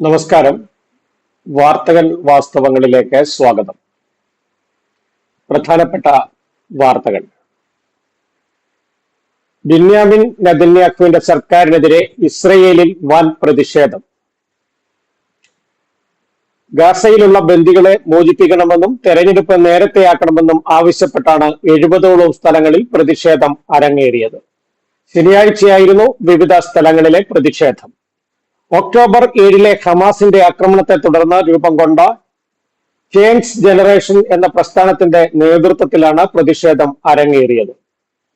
നമസ്കാരം. വാർത്തകൾ വാസ്തവങ്ങളിലേക്ക് സ്വാഗതം. പ്രധാനപ്പെട്ട വാർത്തകൾ. ബിന്യാമിൻ നദന്യാഖുവിന്റെ സർക്കാരിനെതിരെ ഇസ്രയേലിൽ വൻ പ്രതിഷേധം. ഗാസയിലുള്ള ബന്ദികളെ മോചിപ്പിക്കണമെന്നും തെരഞ്ഞെടുപ്പ് നേരത്തെയാക്കണമെന്നും ആവശ്യപ്പെട്ടാണ് എഴുപതോളം സ്ഥലങ്ങളിൽ പ്രതിഷേധം അരങ്ങേറിയത്. ശനിയാഴ്ചയായിരുന്നു വിവിധ സ്ഥലങ്ങളിലെ പ്രതിഷേധം. ഒക്ടോബർ ഏഴിലെ ഹമാസിന്റെ ആക്രമണത്തെ തുടർന്ന് രൂപം കൊണ്ട ചേഞ്ച് ജനറേഷൻ എന്ന പ്രസ്ഥാനത്തിന്റെ നേതൃത്വത്തിലാണ് പ്രതിഷേധം അരങ്ങേറിയത്.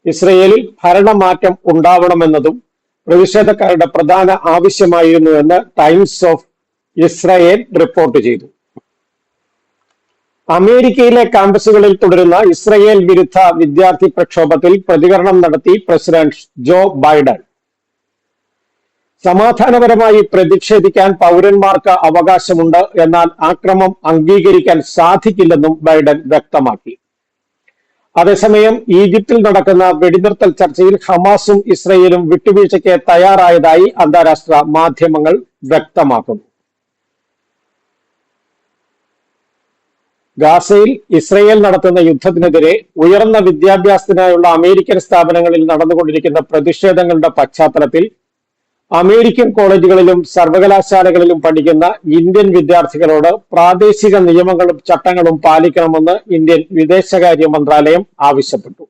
ഇസ്രയേലിൽ ഭരണമാറ്റം ഉണ്ടാവണമെന്നതും പ്രതിഷേധക്കാരുടെ പ്രധാന ആവശ്യമായിരുന്നു എന്ന് ടൈംസ് ഓഫ് ഇസ്രയേൽ റിപ്പോർട്ട് ചെയ്തു. അമേരിക്കയിലെ ക്യാമ്പസുകളിൽ തുടരുന്ന ഇസ്രയേൽ വിരുദ്ധ വിദ്യാർത്ഥി പ്രക്ഷോഭത്തിൽ പ്രതികരണം നടത്തി പ്രസിഡന്റ് ജോ ബൈഡൻ. സമാധാനപരമായി പ്രതിഷേധിക്കാൻ പൗരന്മാർക്ക് അവകാശമുണ്ട് എന്നാൽ ആക്രമം അംഗീകരിക്കാൻ സാധിക്കില്ലെന്നും ബൈഡൻ വ്യക്തമാക്കി. അതേസമയം ഈജിപ്തിൽ നടക്കുന്ന വെടിനിർത്തൽ ചർച്ചയിൽ ഹമാസും ഇസ്രയേലും വിട്ടുവീഴ്ചയ്ക്ക് തയ്യാറായതായി അന്താരാഷ്ട്ര മാധ്യമങ്ങൾ വ്യക്തമാക്കുന്നു. ഗാസയിൽ ഇസ്രയേൽ നടത്തുന്ന യുദ്ധത്തിനെതിരെ ഉയർന്ന വിദ്യാഭ്യാസത്തിനായുള്ള അമേരിക്കൻ സ്ഥാപനങ്ങളിൽ നടന്നുകൊണ്ടിരിക്കുന്ന പ്രതിഷേധങ്ങളുടെ പശ്ചാത്തലത്തിൽ അമേരിക്കൻ കോളേജുകളിലും സർവകലാശാലകളിലും പഠിക്കുന്ന ഇന്ത്യൻ വിദ്യാർത്ഥികളോട് പ്രാദേശിക നിയമങ്ങളും ചട്ടങ്ങളും പാലിക്കണമെന്ന് ഇന്ത്യൻ വിദേശകാര്യ മന്ത്രാലയം ആവശ്യപ്പെട്ടു.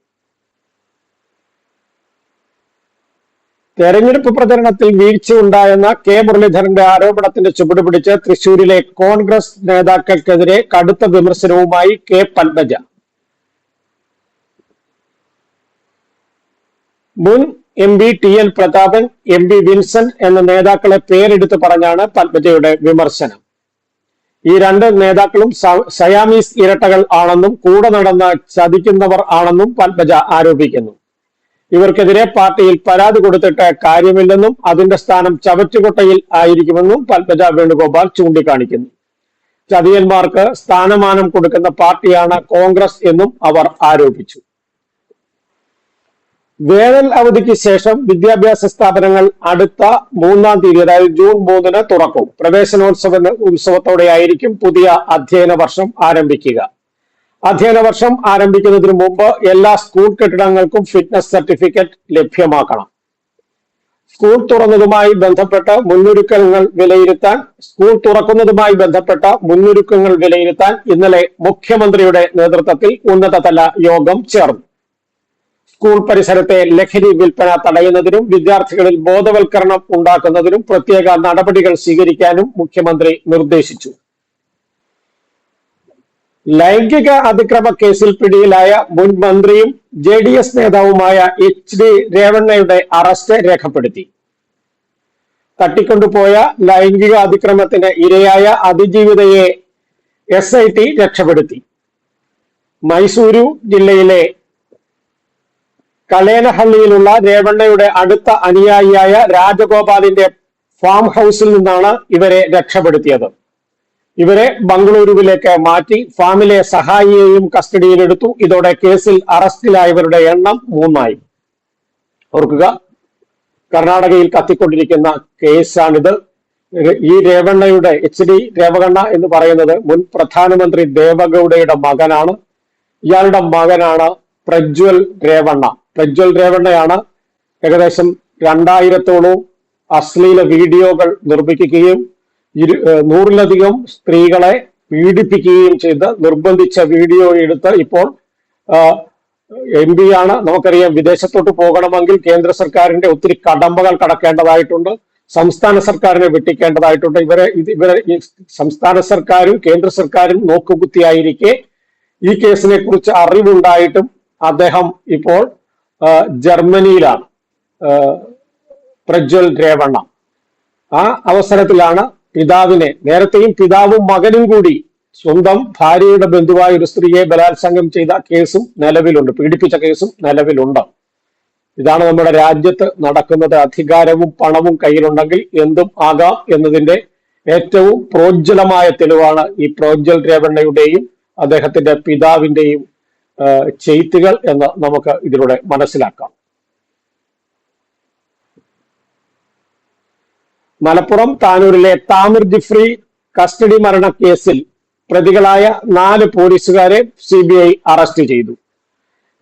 തെരഞ്ഞെടുപ്പ് പ്രചരണത്തിൽ വീഴ്ചയുണ്ടായെന്ന കെ മുരളീധരന്റെ ആരോപണത്തിന്റെ ചുവടുപിടിച്ച് തൃശൂരിലെ കോൺഗ്രസ് നേതാക്കൾക്കെതിരെ കടുത്ത വിമർശനവുമായി കെ പത്മജ. മുൻ M B T N Prathapan M B Vincent എന്ന നേതാക്കളെ പേരെടുത്ത് പറഞ്ഞാണ് പത്മജയുടെ വിമർശനം. ഈ രണ്ട് നേതാക്കളും സയാമീസ് ഇരട്ടകൾ ആണെന്നും കൂടെ നടന്ന ചതിക്കുന്നവർ ആണെന്നും പത്മജ ആരോപിക്കുന്നു. ഇവർക്കെതിരെ പാർട്ടിയിൽ പരാതി കൊടുത്തിട്ട് കാര്യമില്ലെന്നും അതിന്റെ സ്ഥാനം ചവറ്റുകൊട്ടയിൽ ആയിരിക്കുമെന്നും പത്മജ വേണുഗോപാൽ ചൂണ്ടിക്കാണിക്കുന്നു. ചതിയന്മാർക്ക് സ്ഥാനമാനം കൊടുക്കുന്ന പാർട്ടിയാണ് കോൺഗ്രസ് എന്നും അവർ ആരോപിച്ചു. വേനൽ അവധിക്ക് ശേഷം വിദ്യാഭ്യാസ സ്ഥാപനങ്ങൾ അടുത്ത മൂന്നാം തീയതി അതായത് ജൂൺ മൂന്നിന് തുറക്കും. പ്രവേശനോത്സവ ഉത്സവത്തോടെയായിരിക്കും പുതിയ അധ്യയന വർഷം ആരംഭിക്കുക. അധ്യയന വർഷം ആരംഭിക്കുന്നതിന് മുമ്പ് എല്ലാ സ്കൂൾ കെട്ടിടങ്ങൾക്കും ഫിറ്റ്നസ് സർട്ടിഫിക്കറ്റ് ലഭ്യമാക്കണം. സ്കൂൾ തുറന്നതുമായി ബന്ധപ്പെട്ട മുന്നൊരുക്കങ്ങൾ വിലയിരുത്താൻ സ്കൂൾ തുറക്കുന്നതുമായി ബന്ധപ്പെട്ട മുന്നൊരുക്കങ്ങൾ വിലയിരുത്താൻ ഇന്നലെ മുഖ്യമന്ത്രിയുടെ നേതൃത്വത്തിൽ ഉന്നതതല യോഗം ചേർന്നു. സ്കൂൾ പരിസരത്തെ ലഹരി വിൽപ്പന തടയുന്നതിനും വിദ്യാർത്ഥികളിൽ ബോധവൽക്കരണം ഉണ്ടാക്കുന്നതിനും പ്രത്യേക നടപടികൾ സ്വീകരിക്കാനും മുഖ്യമന്ത്രി നിർദ്ദേശിച്ചു. ലൈംഗിക അതിക്രമ കേസിൽ പിടിയിലായ മുൻ മന്ത്രിയും ജെ ഡി എസ് നേതാവുമായ എച്ച് ഡി രേവണ്ണയുടെ അറസ്റ്റ് രേഖപ്പെടുത്തി. തട്ടിക്കൊണ്ടുപോയ ലൈംഗിക അതിക്രമത്തിന് ഇരയായ അതിജീവിതയെ എസ് ഐ ടി രക്ഷപ്പെടുത്തി. മൈസൂരു ജില്ലയിലെ കലേനഹള്ളിയിലുള്ള രേവണ്ണയുടെ അടുത്ത അനുയായിയായ രാജഗോപാലിന്റെ ഫാം ഹൗസിൽ നിന്നാണ് ഇവരെ രക്ഷപ്പെടുത്തിയത്. ഇവരെ ബംഗളൂരുവിലേക്ക് മാറ്റി ഫാമിലെ സഹായിയെയും കസ്റ്റഡിയിലെടുത്തു ഇതോടെ കേസിൽ അറസ്റ്റിലായവരുടെ എണ്ണം മൂന്നായി. ഓർക്കുക കർണാടകയിൽ കത്തിക്കൊണ്ടിരിക്കുന്ന കേസാണിത്. ഈ രേവണ്ണയുടെ എച്ച് ഡി രേവകണ്ണ എന്ന് പറയുന്നത് മുൻ പ്രധാനമന്ത്രി ദേവഗൌഡയുടെ മകനാണ്. ഇയാളുടെ മകനാണ് പ്രജ്വൽ രേവണ്ണ. പ്രജ്വൽ രേവണ്ണയാണ് ഏകദേശം രണ്ടായിരത്തോളം അശ്ലീല വീഡിയോകൾ നിർമ്മിക്കുകയും ഇരു നൂറിലധികം സ്ത്രീകളെ പീഡിപ്പിക്കുകയും ചെയ്ത് നിർബന്ധിച്ച വീഡിയോ എടുത്ത് ഇപ്പോൾ എം പി ആണ്. നമുക്കറിയാം വിദേശത്തോട്ട് പോകണമെങ്കിൽ കേന്ദ്ര സർക്കാരിന്റെ ഒത്തിരി കടമ്പകൾ കടക്കേണ്ടതായിട്ടുണ്ട്. സംസ്ഥാന സർക്കാരിനെ വെട്ടിക്കേണ്ടതായിട്ടുണ്ട്. ഇവരെ ഇത് ഇവരെ സംസ്ഥാന സർക്കാരും കേന്ദ്ര സർക്കാരും നോക്കുകുത്തിയായിരിക്കെ ഈ കേസിനെ കുറിച്ച് അറിവുണ്ടായിട്ടും അദ്ദേഹം ഇപ്പോൾ ജർമ്മനിയിലാണ് പ്രജ്വൽ രേവണ്ണ. ആ അവസരത്തിലാണ് പിതാവിനെ നേരത്തെയും പിതാവും മകനും കൂടി സ്വന്തം ഭാര്യയുടെ ബന്ധുവായ ഒരു സ്ത്രീയെ ബലാത്സംഗം ചെയ്ത കേസും നിലവിലുണ്ട് പീഡിപ്പിച്ച കേസും നിലവിലുണ്ട്. ഇതാണ് നമ്മുടെ രാജ്യത്ത് നടക്കുന്നത്. അധികാരവും പണവും കയ്യിലുണ്ടെങ്കിൽ എന്തും ആകാം എന്നതിന്റെ ഏറ്റവും പ്രോജ്വലമായ തെളിവാണ് ഈ പ്രോജ്വൽ രേവണ്ണയുടെയും അദ്ദേഹത്തിന്റെ പിതാവിന്റെയും ചെയ്ത്തുകൾ എന്ന് നമുക്ക് ഇതിലൂടെ മനസ്സിലാക്കാം. മലപ്പുറം താനൂരിലെ താമിർ ജിഫ്രി കസ്റ്റഡി മരണ കേസിൽ പ്രതികളായ നാല് പോലീസുകാരെ സി ബി ഐ അറസ്റ്റ് ചെയ്തു.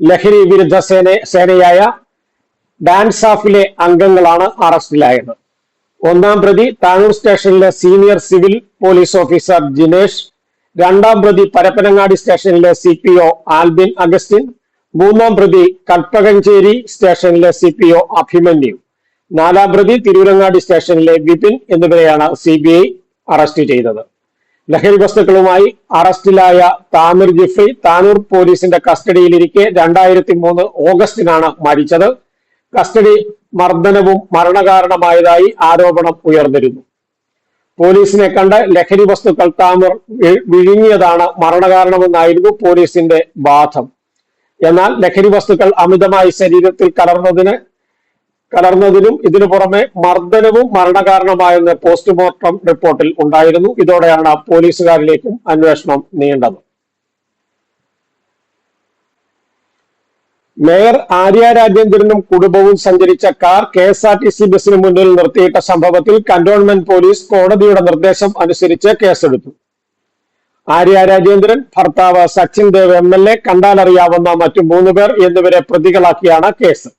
ലഹരി വിരുദ്ധ സേന സേനയായ ഡാൻസ് ഓഫിലെ അംഗങ്ങളാണ് അറസ്റ്റിലായത്. ഒന്നാം പ്രതി താനൂർ സ്റ്റേഷനിലെ senior civil police officer Jinesh രണ്ടാം പ്രതി പരപ്പനങ്ങാടി സ്റ്റേഷനിലെ C P O Albin Augustine മൂന്നാം പ്രതി കൽപ്പകഞ്ചേരി സ്റ്റേഷനിലെ സി പി ഒ അഭിമന്യു. നാലാം പ്രതി തിരൂരങ്ങാടി സ്റ്റേഷനിലെ വിപിൻ എന്നിവരെയാണ് സി ബി ഐ അറസ്റ്റ് ചെയ്തത്. ലഹരി വസ്തുക്കളുമായി അറസ്റ്റിലായ താമിർ ജിഫ്രി താനൂർ പോലീസിന്റെ കസ്റ്റഡിയിലിരിക്കെ രണ്ടായിരത്തി മൂന്ന് ഓഗസ്റ്റിനാണ് മരിച്ചത്. കസ്റ്റഡി മർദ്ദനവും മരണകാരണമായതായി ആരോപണം ഉയർന്നിരുന്നു. പോലീസിനെ കണ്ട് ലഹരി വസ്തുക്കൾ താമർ വിഴുങ്ങിയതാണ് മരണകാരണമെന്നായിരുന്നു പോലീസിന്റെ വാദം. എന്നാൽ ലഹരി വസ്തുക്കൾ അമിതമായി ശരീരത്തിൽ കലർന്നതിന് കലർന്നതിനും ഇതിനു പുറമെ മർദ്ദനവും മരണകാരണമായെന്ന് പോസ്റ്റ്മോർട്ടം റിപ്പോർട്ടിൽ ഉണ്ടായിരുന്നു. ഇതോടെയാണ് പോലീസുകാരിലേക്കും അന്വേഷണം നീണ്ടത്. മേയർ ആര്യ രാജേന്ദ്രനും കുടുംബവും സഞ്ചരിച്ച car K S R T C ബസിന് മുന്നിൽ നിർത്തിയിട്ട സംഭവത്തിൽ കന്റോൺമെന്റ് പോലീസ് കോടതിയുടെ നിർദ്ദേശം അനുസരിച്ച് കേസെടുത്തു. ആര്യ രാജേന്ദ്രൻ ഭർത്താവ് Sachin Dev M L A കണ്ടാലറിയാവുന്ന മറ്റു മൂന്ന് പേർ എന്നിവരെ പ്രതികളാക്കിയാണ് കേസ്.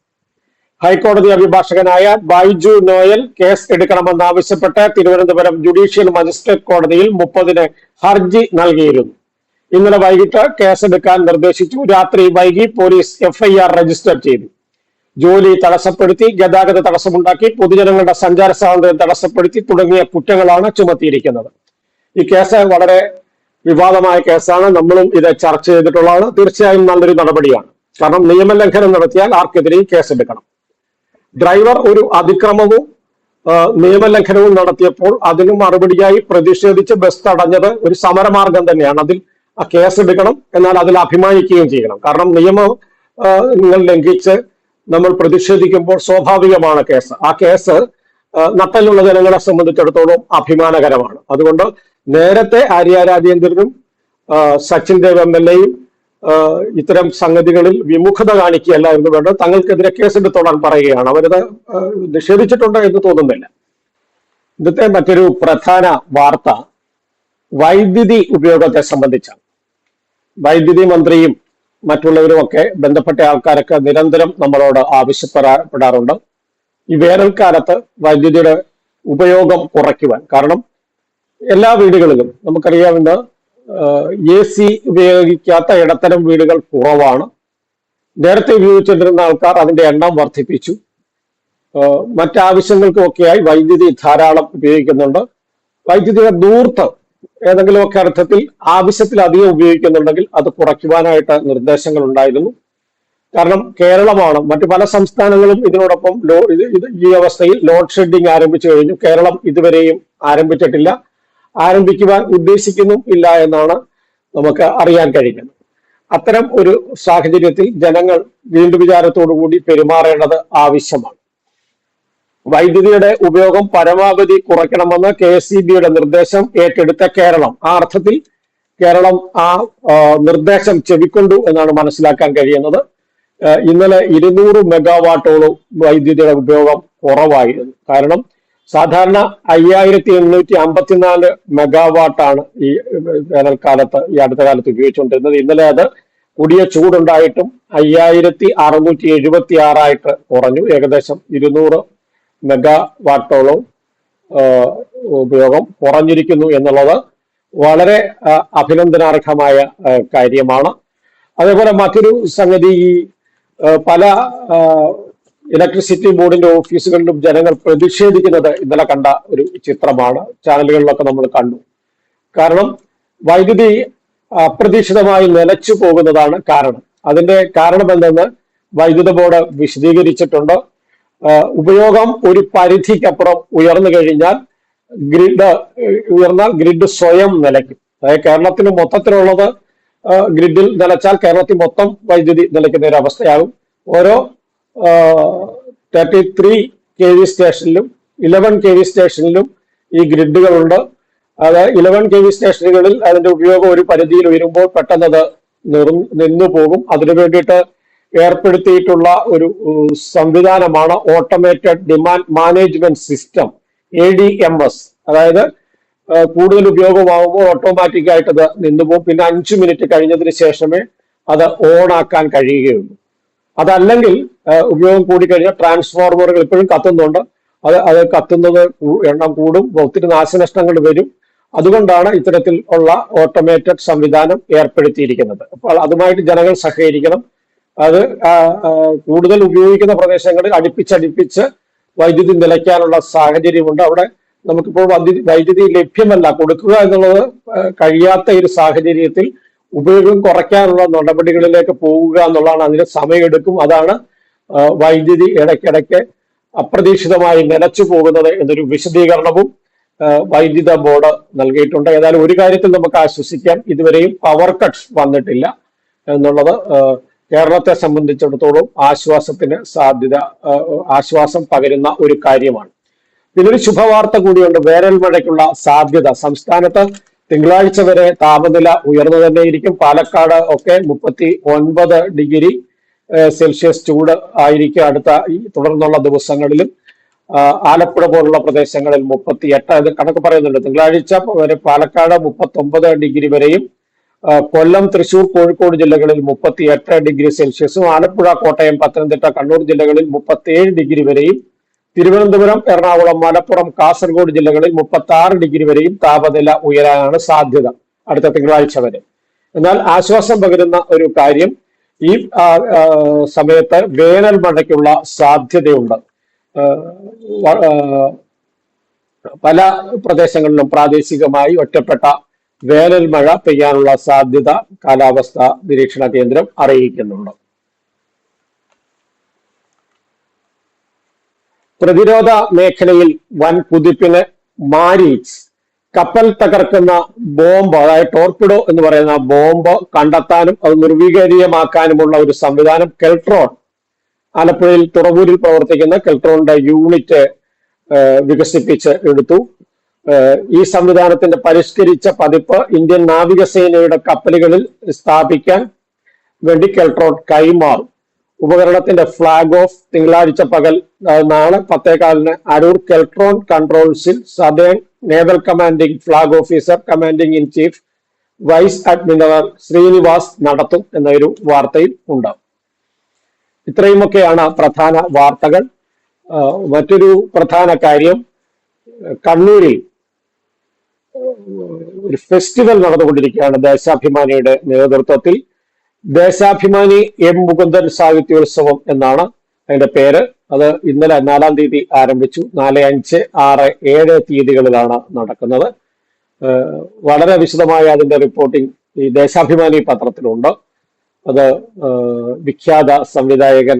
ഹൈക്കോടതി അഭിഭാഷകനായ ബൈജു നോയൽ കേസ് എടുക്കണമെന്നാവശ്യപ്പെട്ട് തിരുവനന്തപുരം ജുഡീഷ്യൽ മജിസ്ട്രേറ്റ് കോടതിയിൽ മുപ്പതിന് ഹർജി നൽകിയിരുന്നു. ഇന്നലെ വൈകിട്ട് കേസെടുക്കാൻ നിർദ്ദേശിച്ചു. രാത്രി വൈകി പോലീസ് എഫ്ഐആർ രജിസ്റ്റർ ചെയ്തു. ജോലി തടസ്സപ്പെടുത്തി ഗതാഗത തടസ്സമുണ്ടാക്കി പൊതുജനങ്ങളുടെ സഞ്ചാര സ്വാതന്ത്ര്യം തടസ്സപ്പെടുത്തി തുടങ്ങിയ കുറ്റങ്ങളാണ് ചുമത്തിയിരിക്കുന്നത്. ഈ കേസ് വളരെ വിവാദമായ കേസാണ്. നമ്മളും ഇത് ചർച്ച ചെയ്തിട്ടുള്ളതാണ്. തീർച്ചയായും നല്ലൊരു നടപടിയാണ്. കാരണം നിയമലംഘനം നടത്തിയാൽ ആർക്കെതിരെയും കേസെടുക്കണം ഡ്രൈവർ ഒരു അതിക്രമവും നിയമലംഘനവും നടത്തിയപ്പോൾ അതിന് മറുപടിയായി പ്രതിഷേധിച്ച് ബസ് തടഞ്ഞത് ഒരു സമരമാർഗം തന്നെയാണ്. അതിൽ ആ കേസ് എടുക്കണം എന്നാൽ അതിൽ അഭിമാനിക്കുകയും ചെയ്യണം. കാരണം നിയമം നിങ്ങൾ ലംഘിച്ച് നമ്മൾ പ്രതിഷേധിക്കുമ്പോൾ സ്വാഭാവികമാണ് കേസ്. ആ കേസ് നട്ടലുള്ള ജനങ്ങളെ സംബന്ധിച്ചിടത്തോളം അഭിമാനകരമാണ്. അതുകൊണ്ട് നേരത്തെ ആര്യ രാജേന്ദ്രനും സച്ചിൻ ദേവ് എം എൽ എയും ഇത്തരം സംഗതികളിൽ വിമുഖത കാണിക്കുകയല്ല എന്ന് വേണ്ട തങ്ങൾക്കെതിരെ കേസെടുത്തോളാൻ പറയുകയാണ്. അവരത് നിഷേധിച്ചിട്ടുണ്ട് എന്ന് തോന്നുന്നില്ല. ഇന്നത്തെ മറ്റൊരു പ്രധാന വാർത്ത വൈദ്യുതി ഉപയോഗത്തെ സംബന്ധിച്ചാണ്. വൈദ്യുതി മന്ത്രിയും മറ്റുള്ളവരും ഒക്കെ ബന്ധപ്പെട്ട ആൾക്കാരൊക്കെ നിരന്തരം നമ്മളോട് ആവശ്യപ്പെടാറുണ്ട്. ഈ വേനൽക്കാലത്ത് വൈദ്യുതിയുടെ ഉപയോഗം കുറയ്ക്കുവാൻ. കാരണം എല്ലാ വീടുകളിലും നമുക്കറിയാവുന്ന എ സി ഉപയോഗിക്കാത്ത ഇടത്തരം വീടുകൾ കുറവാണ്. നേരത്തെ ഉപയോഗിച്ചിരുന്ന ആൾക്കാർ അതിന്റെ എണ്ണം വർദ്ധിപ്പിച്ചു. മറ്റാവശ്യങ്ങൾക്കും മറ്റാവശ്യങ്ങൾക്കുമൊക്കെയായി വൈദ്യുതി ധാരാളം ഉപയോഗിക്കുന്നുണ്ട്. വൈദ്യുതിയുടെ ദൂർത്ത് ഏതെങ്കിലുമൊക്കെ അർത്ഥത്തിൽ ആവശ്യത്തിലധികം ഉപയോഗിക്കുന്നുണ്ടെങ്കിൽ അത് കുറയ്ക്കുവാനായിട്ട് നിർദ്ദേശങ്ങൾ ഉണ്ടായിരുന്നു കാരണം കേരളമാണ് മറ്റു പല സംസ്ഥാനങ്ങളും ഇതിനോടൊപ്പം ലോ ഈ അവസ്ഥയിൽ ലോഡ് ഷെഡിങ് ആരംഭിച്ചു കഴിഞ്ഞു. കേരളം ഇതുവരെയും ആരംഭിച്ചിട്ടില്ല. ആരംഭിക്കുവാൻ ഉദ്ദേശിക്കുന്നു ഇല്ല എന്നാണ് നമുക്ക് അറിയാൻ കഴിഞ്ഞത് അത്തരം ഒരു സാഹചര്യത്തിൽ ജനങ്ങൾ വീണ്ടും വിചാരത്തോടു കൂടി പെരുമാറേണ്ടത് ആവശ്യമാണ്. വൈദ്യുതിയുടെ ഉപയോഗം പരമാവധി കുറയ്ക്കണമെന്ന് കെ എസ് ബിയുടെ നിർദ്ദേശം ഏറ്റെടുത്ത കേരളം. ആ അർത്ഥത്തിൽ കേരളം ആ നിർദ്ദേശം ചെവിക്കൊണ്ടു എന്നാണ് മനസ്സിലാക്കാൻ കഴിയുന്നത്. ഇന്നലെ ഇരുന്നൂറ് മെഗാവാട്ടോളം വൈദ്യുതിയുടെ ഉപയോഗം കുറവായിരുന്നു. കാരണം സാധാരണ അയ്യായിരത്തി എണ്ണൂറ്റി അമ്പത്തിനാല് മെഗാവാട്ടാണ് ഈ വേനൽക്കാലത്ത് ഈ അടുത്ത കാലത്ത് ഉപയോഗിച്ചുകൊണ്ടിരുന്നത്. ഇന്നലെ അത് കൂടിയ ചൂടുണ്ടായിട്ടും അയ്യായിരത്തി അറുന്നൂറ്റി എഴുപത്തി ആറായിട്ട് കുറഞ്ഞു. ഏകദേശം ഇരുന്നൂറ് മെഗാവാട്ടോളം വാട്ടോളം ഉപയോഗം കുറഞ്ഞിരിക്കുന്നു എന്നുള്ളത് വളരെ അഭിനന്ദനാർഹമായ കാര്യമാണ്. അതേപോലെ മറ്റൊരു സംഗതി ഈ പല ഇലക്ട്രിസിറ്റി ബോർഡിന്റെ ഓഫീസുകളിലും ജനങ്ങൾ പ്രതിഷേധിക്കുന്നത് ഇന്നലെ കണ്ട ഒരു ചിത്രമാണ്. ചാനലുകളിലൊക്കെ നമ്മൾ കണ്ടു. കാരണം വൈദ്യുതി അപ്രതീക്ഷിതമായി നിലച്ചു പോകുന്നതാണ് കാരണം. അതിന്റെ കാരണം എന്തെന്ന് വൈദ്യുത ബോർഡ് വിശദീകരിച്ചിട്ടുണ്ട്. ഉപയോഗം ഒരു പരിധിക്കപ്പുറം ഉയർന്നു കഴിഞ്ഞാൽ ഗ്രിഡ് ഉയർന്നാൽ ഗ്രിഡ് സ്വയം നിലയ്ക്കും. അതായത് കേരളത്തിന് മൊത്തത്തിലുള്ളത് ഗ്രിഡിൽ നിലച്ചാൽ കേരളത്തിൽ മൊത്തം വൈദ്യുതി നിലയ്ക്കുന്ന ഒരു അവസ്ഥയാകും. ഓരോ തേർട്ടി ത്രീ കെ വി സ്റ്റേഷനിലും ഇലവൻ കെ വി സ്റ്റേഷനിലും ഈ ഗ്രിഡുകളുണ്ട്. അത് ഇലവൻ കെ വി സ്റ്റേഷനുകളിൽ അതിന്റെ ഉപയോഗം ഒരു പരിധിയിൽ ഉയരുമ്പോൾ പെട്ടെന്ന് അത് നിന്നു പോകും അതിനു വേണ്ടിയിട്ട് ഏർപ്പെടുത്തിയിട്ടുള്ള ഒരു സംവിധാനമാണ് automated demand management system A D M S അതായത് കൂടുതൽ ഉപയോഗമാകുമ്പോൾ ഓട്ടോമാറ്റിക് ആയിട്ട് അത് നിന്നുപോകും. പിന്നെ അഞ്ചു മിനിറ്റ് കഴിഞ്ഞതിന് ശേഷമേ അത് ഓൺ ആക്കാൻ കഴിയുകയുള്ളൂ. അതല്ലെങ്കിൽ ഉപയോഗം കൂടിക്കഴിഞ്ഞാൽ ട്രാൻസ്ഫോർമറുകൾ ഇപ്പോഴും കത്തുന്നുണ്ട്. അത് അത് കത്തുന്നത് എണ്ണം കൂടും. ഒത്തിരി നാശനഷ്ടങ്ങൾ വരും. അതുകൊണ്ടാണ് ഇത്തരത്തിൽ ഉള്ള ഓട്ടോമേറ്റഡ് സംവിധാനം ഏർപ്പെടുത്തിയിരിക്കുന്നത്. അപ്പോൾ അതുമായിട്ട് ജനങ്ങൾ സഹകരിക്കണം. അത് കൂടുതൽ ഉപയോഗിക്കുന്ന പ്രദേശങ്ങളിൽ അടുപ്പിച്ചടുപ്പിച്ച് വൈദ്യുതി നിലയ്ക്കാനുള്ള സാഹചര്യമുണ്ട്. അവിടെ നമുക്കിപ്പോൾ വൈദ്യുതി വൈദ്യുതി ലഭ്യമല്ല. കൊടുക്കുക എന്നുള്ളത് കഴിയാത്ത ഒരു സാഹചര്യത്തിൽ ഉപയോഗം കുറയ്ക്കാനുള്ള നടപടികളിലേക്ക് പോവുക എന്നുള്ളതാണ് അതിന് സമയമെടുക്കും. അതാണ് വൈദ്യുതി ഇടയ്ക്കിടയ്ക്ക് അപ്രതീക്ഷിതമായി നിലച്ചു പോകുന്നത് എന്നൊരു വിശദീകരണവും വൈദ്യുത ബോർഡ് നൽകിയിട്ടുണ്ട്. ഏതായാലും ഒരു കാര്യത്തിൽ നമുക്ക് ആശ്വസിക്കാം. ഇതുവരെയും പവർ കട്ട്സ് വന്നിട്ടില്ല എന്നുള്ളത് കേരളത്തെ സംബന്ധിച്ചിടത്തോളം ആശ്വാസത്തിന് സാധ്യത ആശ്വാസം പകരുന്ന ഒരു കാര്യമാണ്. ഇതിനൊരു ശുഭവാർത്ത കൂടിയുണ്ട്. വേനൽ മഴയ്ക്കുള്ള സാധ്യത. സംസ്ഥാനത്ത് തിങ്കളാഴ്ച വരെ താപനില ഉയർന്നു തന്നെയിരിക്കും. പാലക്കാട് ഒക്കെ മുപ്പത്തി ഒൻപത് ഡിഗ്രി സെൽഷ്യസ് ചൂട് ആയിരിക്കും അടുത്ത ഈ തുടർന്നുള്ള ദിവസങ്ങളിലും. ആലപ്പുഴ പോലുള്ള പ്രദേശങ്ങളിൽ മുപ്പത്തി എട്ട് കണക്ക് പറയുന്നുണ്ട്. തിങ്കളാഴ്ച വരെ പാലക്കാട് മുപ്പത്തി ഡിഗ്രി വരെയും കൊല്ലം തൃശൂർ കോഴിക്കോട് ജില്ലകളിൽ മുപ്പത്തി എട്ട് ഡിഗ്രി സെൽഷ്യസും ആലപ്പുഴ കോട്ടയം പത്തനംതിട്ട കണ്ണൂർ ജില്ലകളിൽ മുപ്പത്തി ഏഴ് ഡിഗ്രി വരെയും തിരുവനന്തപുരം എറണാകുളം മലപ്പുറം കാസർഗോഡ് ജില്ലകളിൽ മുപ്പത്തി ആറ് ഡിഗ്രി വരെയും താപനില ഉയരാനാണ് സാധ്യത അടുത്ത തിങ്കളാഴ്ച വരെ. എന്നാൽ ആശ്വാസം പകരുന്ന ഒരു കാര്യം ഈ സമയത്ത് വേനൽ മഴയ്ക്കുള്ള സാധ്യതയുണ്ട്. പല പ്രദേശങ്ങളിലും പ്രാദേശികമായി ഒറ്റപ്പെട്ട വേനൽ മഴ പെയ്യാനുള്ള സാധ്യത കാലാവസ്ഥ നിരീക്ഷണ കേന്ദ്രം അറിയിക്കുന്നുണ്ട്. പ്രതിരോധ മേഖലയിൽ വൻ കുതിപ്പിന് മാരീച്ച് കപ്പൽ തകർക്കുന്ന ബോംബ് അതായത് ടോർപിഡോ എന്ന് പറയുന്ന ബോംബ് കണ്ടെത്താനും അത് നിർവീകരീയമാക്കാനുമുള്ള ഒരു സംവിധാനം കെൽട്രോൺ ആലപ്പുഴയിൽ തുറവൂരിൽ പ്രവർത്തിക്കുന്ന കെൽട്രോണിന്റെ യൂണിറ്റ് വികസിപ്പിച്ച് എടുത്തു. ഈ സംവിധാനത്തിന്റെ പരിഷ്കരിച്ച പതിപ്പ് ഇന്ത്യൻ നാവികസേനയുടെ കപ്പലുകളിൽ സ്ഥാപിക്കാൻ വേണ്ടി കെൽട്രോൺ കൈമാറും. ഉപകരണത്തിന്റെ ഫ്ളാഗ് ഓഫ് തിങ്കളാഴ്ച പകൽ നാളെ പത്തേകാലിന് Aroor Keltron കൺട്രോൾസിൽ southern naval commanding flag officer commanding in chief vice admiral Srinivas നടത്തും എന്നൊരു വാർത്തയും ഉണ്ട് ഇത്രയുമൊക്കെയാണ് പ്രധാന വാർത്തകൾ. മറ്റൊരു പ്രധാന കാര്യം കണ്ണൂരിൽ ഒരു ഫെസ്റ്റിവൽ നടന്നുകൊണ്ടിരിക്കുകയാണ് ദേശാഭിമാനിയുടെ നേതൃത്വത്തിൽ. ദേശാഭിമാനി എം മുകുന്ദൻ സാഹിത്യോത്സവം എന്നാണ് അതിന്റെ പേര്. അത് ഇന്നലെ നാലാം തീയതി ആരംഭിച്ചു. നാല് അഞ്ച് ആറ് ഏഴ് തീയതികളിലാണ് നടക്കുന്നത്. വളരെ വിശദമായ അതിന്റെ റിപ്പോർട്ടിംഗ് ഈ ദേശാഭിമാനി പത്രത്തിലുണ്ട്. അത് വിഖ്യാത സംവിധായകൻ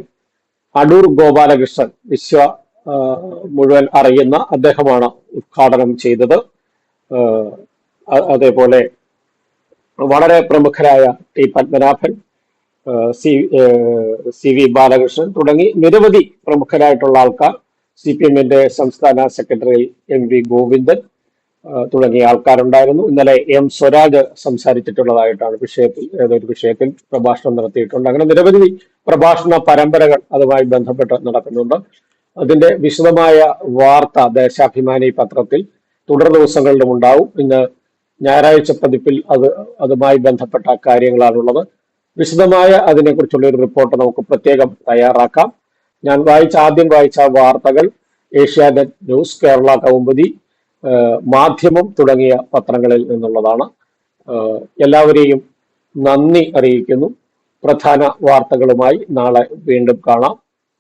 അടൂർ ഗോപാലകൃഷ്ണൻ വിശ്വ മുഴുവൻ അറിയുന്ന അദ്ദേഹമാണ് ഉദ്ഘാടനം ചെയ്തത്. അതേപോലെ വളരെ പ്രമുഖരായ T Padmanabhan C C V Balakrishnan തുടങ്ങി നിരവധി പ്രമുഖരായിട്ടുള്ള ആൾക്കാർ സി പി എമ്മിന്റെ സംസ്ഥാന സെക്രട്ടറി എം വി ഗോവിന്ദൻ തുടങ്ങിയ ആൾക്കാരുണ്ടായിരുന്നു. ഇന്നലെ എം സ്വരാജ് സംസാരിച്ചിട്ടുള്ളതായിട്ടാണ് വിഷയത്തിൽ ഏതൊരു വിഷയത്തിൽ പ്രഭാഷണം നടത്തിയിട്ടുണ്ട്. അങ്ങനെ നിരവധി പ്രഭാഷണ പരമ്പരകൾ അതുമായി ബന്ധപ്പെട്ട് നടക്കുന്നുണ്ട്. അതിന്റെ വിശദമായ വാർത്ത ദേശാഭിമാനി പത്രത്തിൽ തുടർ ദിവസങ്ങളിലും ഉണ്ടാവും. ഇന്ന് ഞായറാഴ്ച പതിപ്പിൽ അത് അതുമായി ബന്ധപ്പെട്ട കാര്യങ്ങളാണുള്ളത്. വിശദമായ അതിനെക്കുറിച്ചുള്ള ഒരു റിപ്പോർട്ട് നമുക്ക് പ്രത്യേകം തയ്യാറാക്കാം. ഞാൻ വായിച്ച ആദ്യം വായിച്ച വാർത്തകൾ ഏഷ്യാനെറ്റ് ന്യൂസ് കേരള കൗമുദി മാധ്യമം തുടങ്ങിയ പത്രങ്ങളിൽ നിന്നുള്ളതാണ്. എല്ലാവരെയും നന്ദി അറിയിക്കുന്നു. പ്രധാന വാർത്തകളുമായി നാളെ വീണ്ടും കാണാം.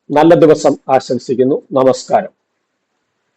നല്ല ദിവസം ആശംസിക്കുന്നു. നമസ്കാരം.